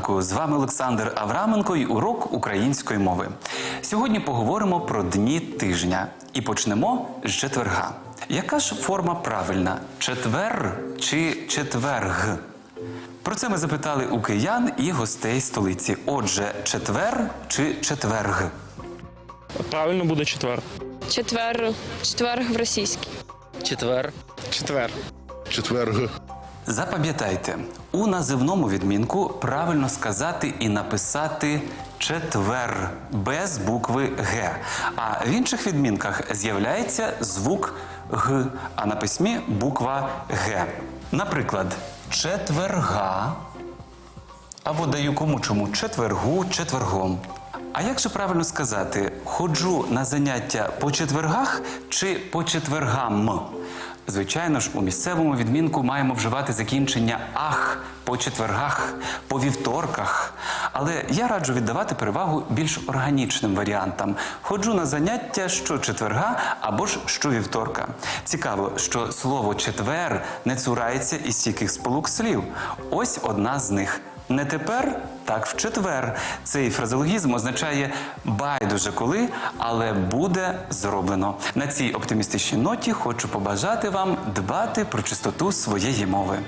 ранку! З вами Олександр Авраменко і урок української мови. Сьогодні поговоримо про дні тижня і почнемо з четверга. Яка ж форма правильна? Четвер чи четверг? Про це ми запитали у киян і гостей столиці. Отже, четвер чи четверг? Правильно буде четвер. Четвер, четверг в російській. Четвер. Четвер. Четверг. Запам'ятайте, у називному відмінку правильно сказати і написати четвер без букви Г. А в інших відмінках з'являється звук Г, а на письмі буква Г. Наприклад, четверга або даю кому чому четвергу, четвергом. А як же правильно сказати, ходжу на заняття по четвергах чи по четвергам? Звичайно ж, у місцевому відмінку маємо вживати закінчення ах по четвергах, по вівторках. Але я раджу віддавати перевагу більш органічним варіантам. Ходжу на заняття щочетверга або ж щовівторка. Цікаво, що слово четвер не цурається із стійких сполук слів. Ось одна з них. Не тепер, так в четвер. Цей фразеологізм означає байдуже коли, але буде зроблено. На цій оптимістичній ноті хочу побажати вам дбати про чистоту своєї мови.